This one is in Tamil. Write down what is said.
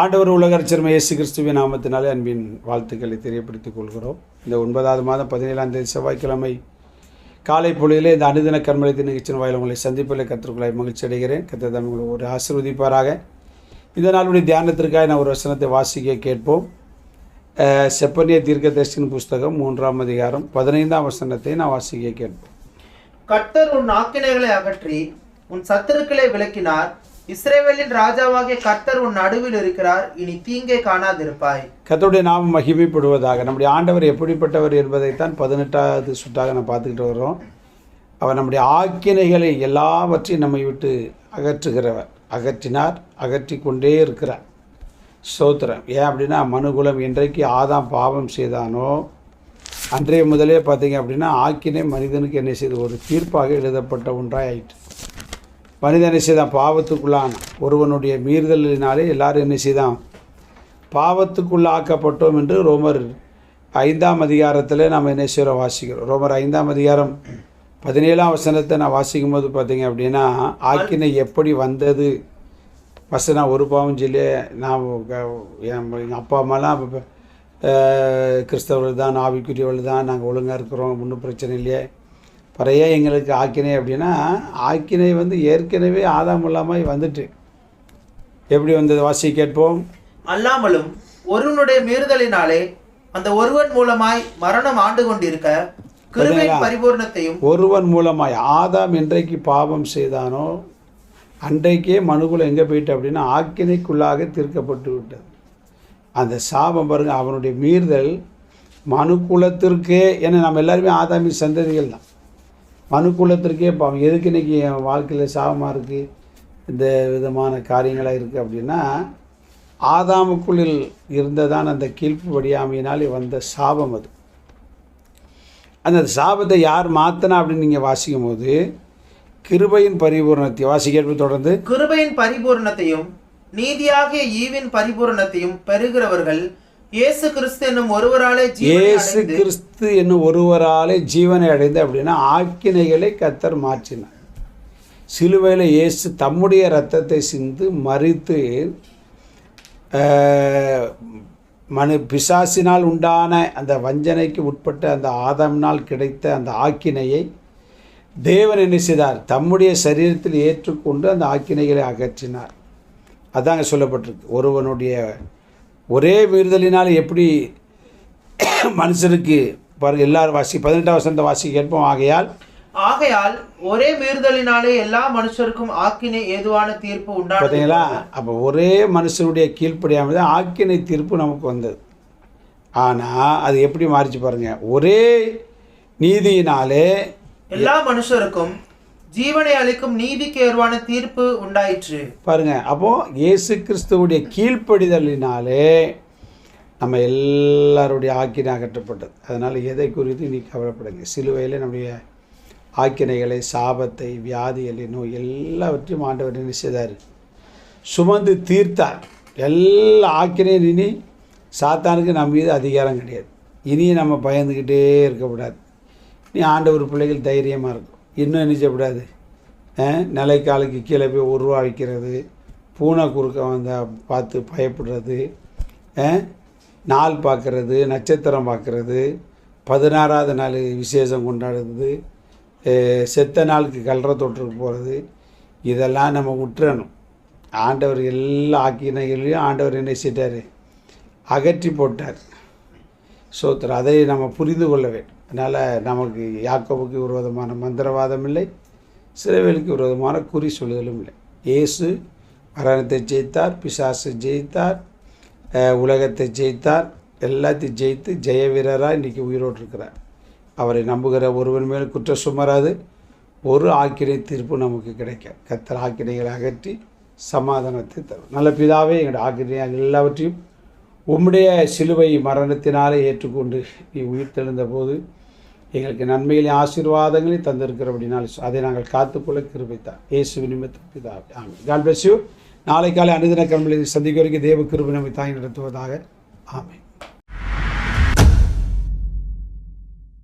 ஆண்டவர் உலகரச்சர்ம இயேசு கிறிஸ்துவின் நாமத்தினாலே அன்பின் வாழ்த்துக்களை தெரியப்படுத்திக் கொள்கிறோம். இந்த ஒன்பதாவது மாதம் பதினேழாம் தேதி செவ்வாய்க்கிழமை காலை பொழுதிலே இந்த அனுதின கர்மலத்தின் நிகழ்ச்சியின் வாயில் உங்களை சந்திப்பில் கற்றுக்கொள்ளாய் மகிழ்ச்சி அடைகிறேன். கத்த உங்களை ஒரு ஆசிர்வதிப்பாராக. இந்த நாளுடைய தியானத்திற்காக நான் ஒரு வசனத்தை வாசிக்க கேட்போம். செப்பனிய செப்பனிய தீர்க்கதர்ஷின் புஸ்தகம் மூன்றாம் அதிகாரம் பதினைந்தாம் வசனத்தை நான் வாசிக்க கேட்போம். கர்த்தர் உன் ஆக்கினைகளை அகற்றி உன் சத்துருக்களை விளக்கினார். இஸ்ரேவேலின் ராஜாவாகிய கர்த்தர் உன் நடுவில் இருக்கிறார். இனி தீங்கை காணாதிருப்பாய். கர்த்தருடைய நாமம் மகிமைப்படுவதாக. நம்முடைய ஆண்டவர் எப்படிப்பட்டவர் என்பதைத்தான் பதினெட்டாவது சுட்டாக நான் பார்த்துக்கிட்டு வர்றோம். அவர் நம்முடைய ஆக்கினைகளை எல்லாவற்றையும் நம்மை விட்டு அகற்றுகிறவர். அகற்றினார் அகற்றி கொண்டே இருக்கிறார். ஸ்தோத்திரம். ஏன் அப்படின்னா மனுகுலம் இன்றைக்கு ஆதாம் பாவம் செய்தானோ அன்றைய முதலே பார்த்தீங்க அப்படின்னா ஆக்கினை மனிதனுக்கு என்ன செய்து ஒரு தீர்ப்பாக எழுதப்பட்ட ஒன்றாய் ஆயிற்று. மனிதனை செய்தான்? பாவத்துக்குள்ளான் ஒருவனுடைய மீறுதலினாலே எல்லாரும் என்ன செய்தான்? பாவத்துக்குள்ளாக்கப்பட்டோம் என்று ரோமர் ஐந்தாம் அதிகாரத்தில் நாம் என்ன செய்கிறோம்? வாசிக்கிறோம். ரோமர் ஐந்தாம் அதிகாரம் பதினேழாம் வசனத்தை நான் வாசிக்கும் போது பார்த்தீங்க அப்படின்னா ஆக்கினை எப்படி வந்தது? ஃபஸ்ட்டு நான் ஒரு பாவம் சொல்லி நான் என் எங்கள் அப்பா அம்மாலாம் கிறிஸ்தவர்கள் தான் ஆவிக்குரியவர்கள் தான் நாங்கள் ஒழுங்காக இருக்கிறோம் ஒன்றும் பிரச்சனை இல்லையே. பறைய எங்களுக்கு ஆக்கினை அப்படின்னா ஆக்கினை வந்து ஏற்கனவே ஆதாம் இல்லாமல் வந்துட்டு. எப்படி வந்தது? வாசி கேட்போம். அல்லாமலும் ஒருவனுடைய மீறுதலினாலே அந்த ஒருவன் மூலமாய் மரணம் ஆண்டு கொண்டிருக்க கிருபையின் பரிபூர்ணத்தையும் ஒருவன் மூலமாய் ஆதாம் என்றைக்கு பாவம் செய்தானோ அன்றைக்கே மனுக்குலம் எங்கே போயிட்டு அப்படின்னா ஆக்கினைக்குள்ளாக தீர்க்கப்பட்டு விட்டது. அந்த சாபம் பாருங்க அவனுடைய மீறுதல் மனுக்குலத்திற்கே ஏன்னா நம்ம எல்லாருமே ஆதாமி சந்ததிகள் தான். மனுக்குலத்திற்கே பாவம். எதுக்கு இன்னைக்கு என் வாழ்க்கையில் சாபமாக இருக்குது இந்த விதமான காரியங்களாக இருக்குது அப்படின்னா ஆதாமுக்குள்ளில் இருந்ததான் அந்த கீழ்ப்பு வடியாமையினாலே வந்த சாபம் அது. அந்த சாபத்தை யார் மாற்றினா அப்படின்னு நீங்கள் வாசிக்கும் போது கிருபையின் பரிபூர்ணத்தை வாசிக்கிறது தொடர்ந்து கிருபையின் பரிபூர்ணத்தையும் நீதியாகிய ஈவின் பரிபூர்ணத்தையும் பெறுகிறவர்கள் இயேசு கிறிஸ்து என்னும் ஒருவராலே இயேசு கிறிஸ்து என்னும் ஒருவராலே ஜீவனை அடைந்து அப்படின்னா ஆக்கினைகளை கத்தர் மாற்றினார். சிலுவையில் இயேசு தம்முடைய இரத்தத்தை சிந்து மறித்து மனு பிசாசினால் உண்டான அந்த வஞ்சனைக்கு உட்பட்ட அந்த ஆதாமினால் கிடைத்த அந்த ஆக்கினையை தேவன் என்ன செய்தார்? தம்முடைய சரீரத்தில் ஏற்றுக்கொண்டு அந்த ஆக்கினைகளை அகற்றினார். அதாங்க சொல்லப்பட்டிருக்கு. ஒருவனுடைய ஒரே மீறுதலினால் எப்படி மனுஷனுக்கு பாருங்க எல்லாரும் வாசி பதினெட்டாம் வசந்த வாசி கேட்போம். ஆகையால் ஆகையால் ஒரே மீறுதலினாலே எல்லா மனுஷருக்கும் ஆக்கினை ஏதுவான தீர்ப்பு உண்டானது. பார்த்தீங்களா? அப்போ ஒரே மனுஷனுடைய கீழ்ப்படியாமல் தான் ஆக்கினை தீர்ப்பு நமக்கு வந்தது. ஆனால் அது எப்படி மாறிச்சு பாருங்க. ஒரே நீதியினாலே எல்லா மனுஷருக்கும் ஜீவனை அளிக்கும் நீதிக்கு ஏதுவான தீர்ப்பு உண்டாயிற்று. பாருங்க அப்போ இயேசு கிறிஸ்துவுடைய கீழ்ப்படிதலினாலே நம்ம எல்லாருடைய ஆக்கினை அகற்றப்பட்டது. அதனால் எதை குறித்து நீ கவலைப்படுங்க சிலுவையில் நம்முடைய ஆக்கினைகளை சாபத்தை வியாதிகளை நோய் எல்லாவற்றையும் ஆண்டவர் நினைச்சதார் சுமந்து தீர்த்தார். எல்லா ஆக்கினையும் இனி சாத்தானுக்கு நம்ம மீது அதிகாரம் கிடையாது. இனி நம்ம பயந்துக்கிட்டே இருக்கக்கூடாது. நீ ஆண்டவர் பிள்ளைகள் தைரியமாக இருக்கும். இன்னும் என்ன செய்யக்கூடாது நிலைக்காலுக்கு கீழே போய் உருவா வைக்கிறது பூனை குறுக்க வந்தால் பார்த்து பயப்படுறது நாள் பார்க்குறது நட்சத்திரம் பார்க்குறது பதினாறாவது நாள் விசேஷம் கொண்டாடுறது செத்த நாளுக்கு கல்ற தொற்றுக்கு போகிறது இதெல்லாம் நம்ம விட்டுறணும் ஆண்டவர் எல்லா ஆக்கினைகளையும் ஆண்டவர் என்ன செய்தார்? அகற்றி போட்டார். சோத்திரம் அதை நம்ம புரிந்து கொள்ள வேண்டும். அதனால் நமக்கு யாக்கோவுக்கு விரோதமான மந்திரவாதம் இல்லை சிறைவேலுக்கு விரோதமான குறி சொல்லுதலும் இல்லை. இயேசு மரணத்தை ஜெயித்தார் பிசாசு ஜெயித்தார் உலகத்தை ஜெயித்தார் எல்லாத்தையும் ஜெயித்து ஜெய வீரராக இன்றைக்கி உயிரோடு இருக்கிறார் அவரை நம்புகிற ஒருவன் மேல் குற்றம் சுமராது ஒரு ஆக்கினை தீர்ப்பு நமக்கு கிடைக்க கத்தர் ஆக்கினைகளை அகற்றி சமாதானத்தை தரும். நல்ல பிதாவே எங்களுடைய ஆக்கினையாக எல்லாவற்றையும் உம்முடைய சிலுவை மரணத்தினாலே ஏற்றுக்கொண்டு நீ உயிர் தெழுந்த போது எங்களுக்கு நன்மைகளையும் ஆசீர்வாதங்களையும் தந்திருக்கிறோம் அப்படின்னா அதை நாங்கள் காத்துக்கொள்ள கிருபைத்தார். இயேசு நிமித்த பிதாவே ஆமாம் பிளஸ் யூ நாளை காலை அனுதின கிழமையில் சந்திக்க வரைக்கும் தேவ கிருபை நம்மை தாங்கி நடத்துவதாக ஆமை